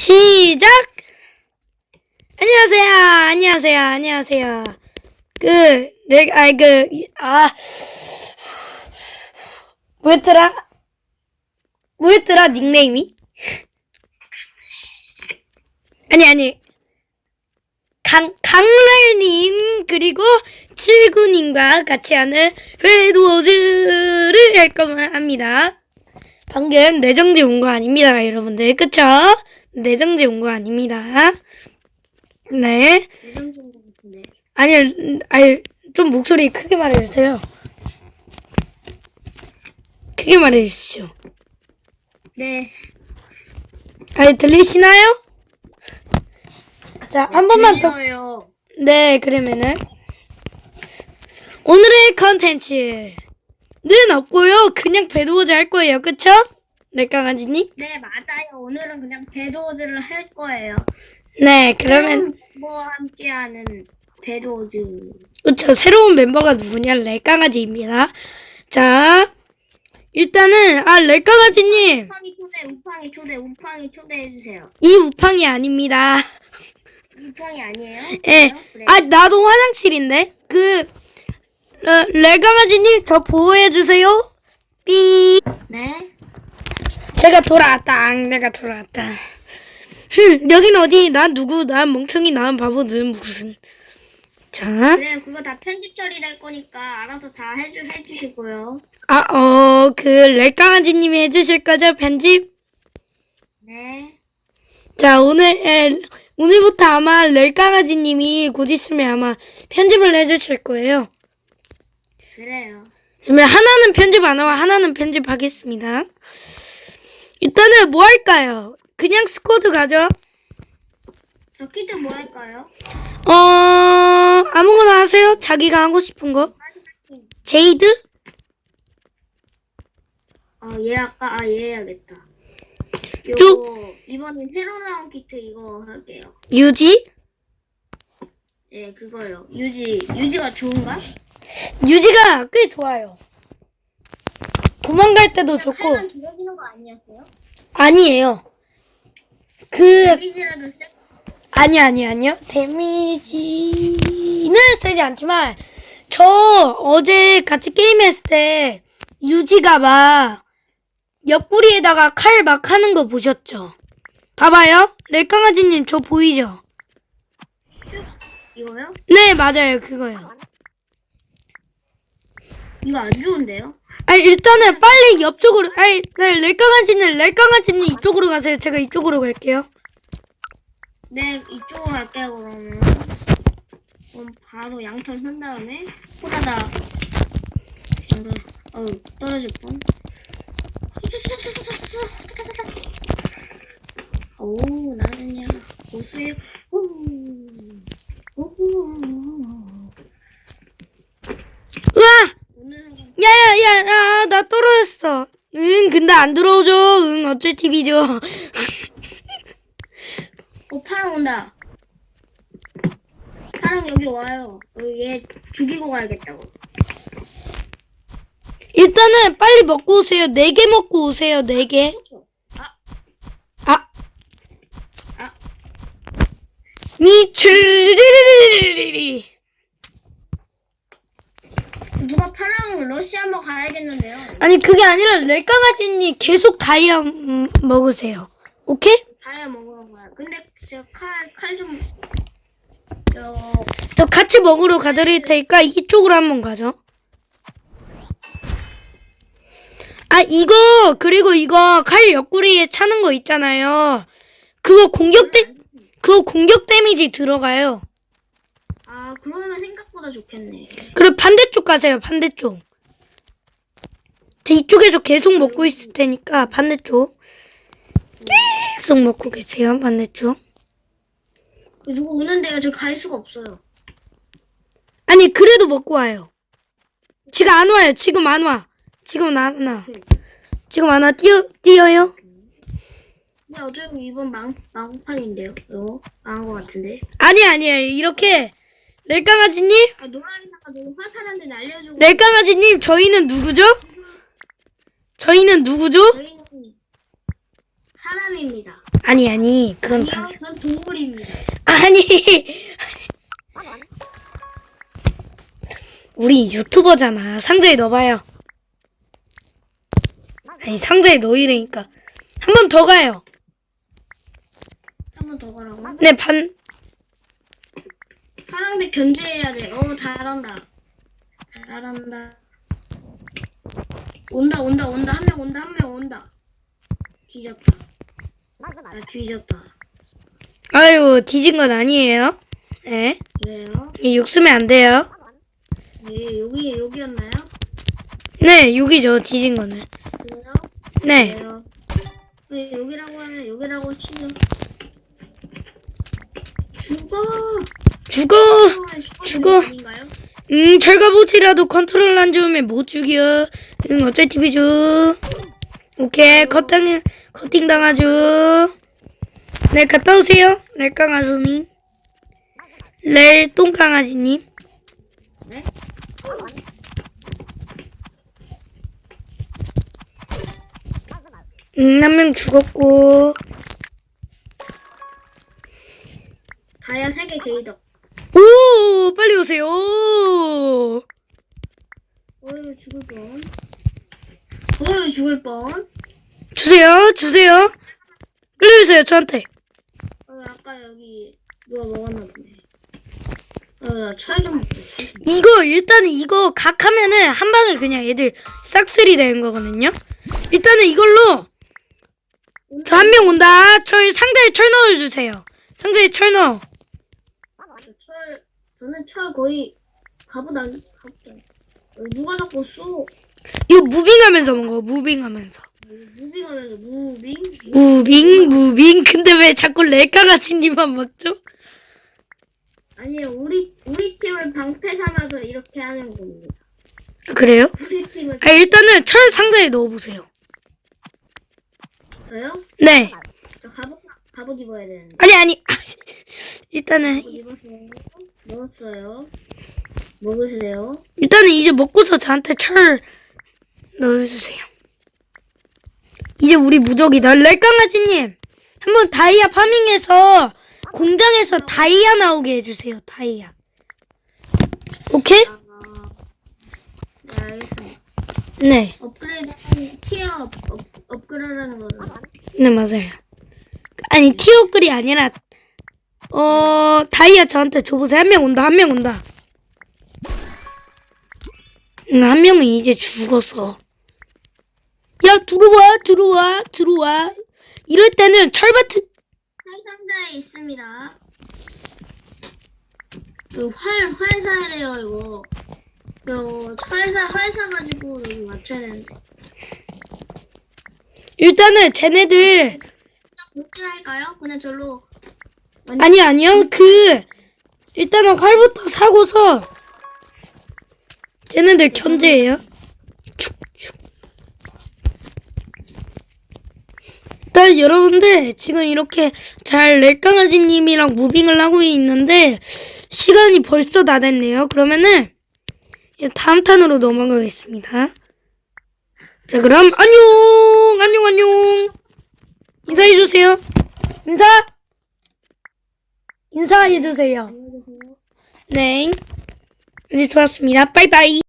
시작! 안녕하세요, 안녕하세요, 안녕하세요. 그, 내, 아이, 그, 이- 아, 뭐였더라? 뭐였더라, 닉네임이? 아니, 아니. 강, 강랄님, 그리고 칠구님과 같이 하는 회도즈를 할 거만 합니다. 방금 내정지 온 거 아닙니다, 여러분들. 그쵸? 내정지 온 거 아닙니다. 네. 같은데. 아니, 음, 아니, 좀 목소리 크게 말해주세요. 크게 말해주십시오. 네. 아니, 들리시나요? 자, 한 번만 더. 들려요. 네, 그러면은. 오늘의 컨텐츠는 없고요. 그냥 배드워즈 할 거예요. 그쵸? 네, 강아지님? 네, 맞아요. 오늘은 그냥 배드워즈를 할 거예요. 네, 그러면. 뭐 함께하는 배드워즈. 그쵸. 새로운 멤버가 누구냐? 렉강아지입니다. 자, 일단은, 아, 렉강아지님. 우팡이 초대, 우팡이 초대, 우팡이 초대해 주세요. 이 우팡이 아닙니다. 우팡이 아니에요? 예. 그래요? 그래. 아, 나도 화장실인데? 그, 어, 렉강아지님, 저 보호해 주세요. 삐. 네. 제가 돌아왔다. 앙, 내가 돌아왔다. 흠, 여긴 어디? 난 누구? 난 멍청이, 난 바보 는 무슨. 자, 그래요. 그거 다 편집 처리될 거니까 알아서 다 해주, 해주시고요. 아, 어, 그, 렉강아지님이 해주실 거죠? 편집? 네. 자, 오늘, 에, 오늘부터 아마 렉강아지님이 곧 있으면 아마 편집을 해주실 거예요. 그래요. 지금 하나는 편집 안 하고 하나는 편집하겠습니다. 일단은 뭐 할까요? 그냥 스쿼드 가죠? 저키드 뭐 할까요? 어, 아무거나 하세요. 자기가 하고 싶은 거. 제이드? 아, 얘 아까, 아, 얘 해야겠다. 쭉. 요거, 이번에 새로 나온 키트 이거 할게요. 유지? 예, 그거요. 유지, 유지가 좋은가? 유지가 꽤 좋아요. 도망갈 때도 좋고, 칼만 길어지는 거 아니었어요? 아니에요. 그, 데미지라도 세. 아니요, 아니요, 아니요. 데미지는 세지 않지만, 저 어제 같이 게임했을 때, 유지가 막, 옆구리에다가 칼 막 하는 거 보셨죠? 봐봐요. 렉강아지님, 저 보이죠? 이거요? 네, 맞아요. 그거요. 이거 안 좋은데요? 아니, 일단은 빨리 옆쪽으로, 아니, 네, 렉강아지는, 렉강아지는 이쪽으로 가세요. 제가 이쪽으로 갈게요. 네, 이쪽으로 갈게요, 그러면. 그럼 바로 양털 선 다음에, 호다다. 어우, 떨어질 뻔. 오, 나는야, 고수의, 오, 오, 으아! 오늘 야, 야, 야, 아, 나 떨어졌어. 응, 근데 안 들어오죠. 응, 어쩔 TV죠. 어, 파랑 온다. 파랑 여기 와요. 얘 죽이고 가야겠다고. 일단은 빨리 먹고 오세요. 네 개 먹고 오세요. 네 개. 아, 아, 아, 미출리리리리리리. 누가 파랑 러시 한번 가야겠는데요. 아니 그게 아니라 렉강아지님 계속 다이아 음, 먹으세요. 오케이? 다이아 먹으러 가요. 근데 제가 칼, 칼 좀, 저, 저 같이 먹으러 가드릴 테니까 이쪽으로 한번 가죠. 아 이거 그리고 이거 칼 옆구리에 차는 거 있잖아요. 그거 공격 데 그거 공격 데미지 들어가요. 아, 그러면 생각보다 좋겠네. 그리고 반대쪽 가세요. 반대쪽. 저 이쪽에서 계속 먹고 있을 테니까 반대쪽. 계속 먹고 계세요. 반대쪽. 누구 오는데요? 저 갈 수가 없어요. 아니 그래도 먹고 와요. 지금 안 와요. 지금 안 와. 지금 안 와. 지금 안 와. 뛰어 뛰어요. 근데 어차피 이번 망, 마구판인데요. 이거? 망한 것 같은데. 아니 아니에요. 이렇게 렉강아지님, 아, 노란이가 너무 화살한데 날려주고. 렉강아지님 저희는 누구죠? 저희는 누구죠? 저희는 사람입니다. 아니 아니 그건 아니요, 당전 동물입니다. 아니 우리 유튜버잖아 상자에 넣어봐요 아니 상자에 넣으라니까 한 번 더 가요 한 번 더 가라고? 네 반 파랑색 견제해야 돼. 어, 잘한다. 잘한다. 온다, 온다, 온다. 한 명 온다, 한 명 온다. 뒤졌다. 나 뒤졌다. 아이고 뒤진 건 아니에요 네 그래요? 이 욕쓰면 안 돼요 네, 여기, 여기였나요? 네 여기죠 뒤진 거는 그래요? 네 그래요. 네, 여기라고 하면 여기라고 치죠. 죽어! 죽어. 죽어. 음 철가보치라도 컨트롤 안 좋으면 못 죽여. 응 어쩔 TV죠 오케이 커팅 커팅 당하죠. 네 갔다 오세요. 렐 강아지님. 렐 똥강아지님. 네? 음 한 명 죽었고. 다이아 3개 게이덕. 오 빨리 오세요 어휴, 죽을 뻔. 어휴, 죽을 뻔. 주세요 주세요 빨리 오세요 저한테 어, 아까 여기 누가 먹었나 보네. 어, 나철좀 먹고. 철 좀. 이거 일단은 이거 각 하면은 한 방에 그냥 애들 싹쓸이 되는 거거든요 일단은 이걸로 저 한 명 온다 저희 상자에 철 넣어주세요 상자에 철 넣어 저 철, 저는 철 거의 가보다. 안- 어, 누가 자꾸 쏘? 이거 무빙하면서 먹어 무빙하면서 무빙하면서 무빙? 무빙 무빙 근데 왜 자꾸 레카가치님만 먹죠? 아니요, 우리 우리 팀을 방패 삼아서 이렇게 하는 겁니다. 그래요? 우리 팀을 아 일단은 철 상자에 넣어보세요 저요? 네 저 갑옷 갑옷 입어야 되는데. 아니 아니 일단은 갑옷 입었어요. 먹었어요. 먹으세요. 일단은 이제 먹고서 저한테 철 넣어주세요 이제 우리 무적이다 레강아지님 한번 다이아 파밍해서 공장에서 다이아 나오게 해주세요 다이아 오케이? 아, 네 알겠습니다. 네 업그레이드 티어 업, 업, 업그레이드하는 거죠. 네 맞아요. 아니 티어글이 아니라 어 다이아 저한테 줘보세요. 한 명 온다. 한 명 온다. 응, 한 명은 이제 죽었어. 야 들어와 들어와 들어와. 이럴 때는 철바트 활 상자에 있습니다. 이거 활, 활 사야 돼요, 이거. 이거 활 사, 활 사가지고 여기 맞춰야 되는데. 일단은 쟤네들 복진할까요? 그냥 절로. 아니 아니요 그 일단은 활부터 사고서 쟤네들 견제해요. 일단 여러분들 지금 이렇게 잘 렉강아지님이랑 무빙을 하고 있는데 시간이 벌써 다 됐네요. 그러면은 다음 탄으로 넘어가겠습니다. 자 그럼 안녕 안녕 안녕 인사해 주세요. 인사 인사해 주세요. 네. 이제 좋았습니다. 빠이빠이.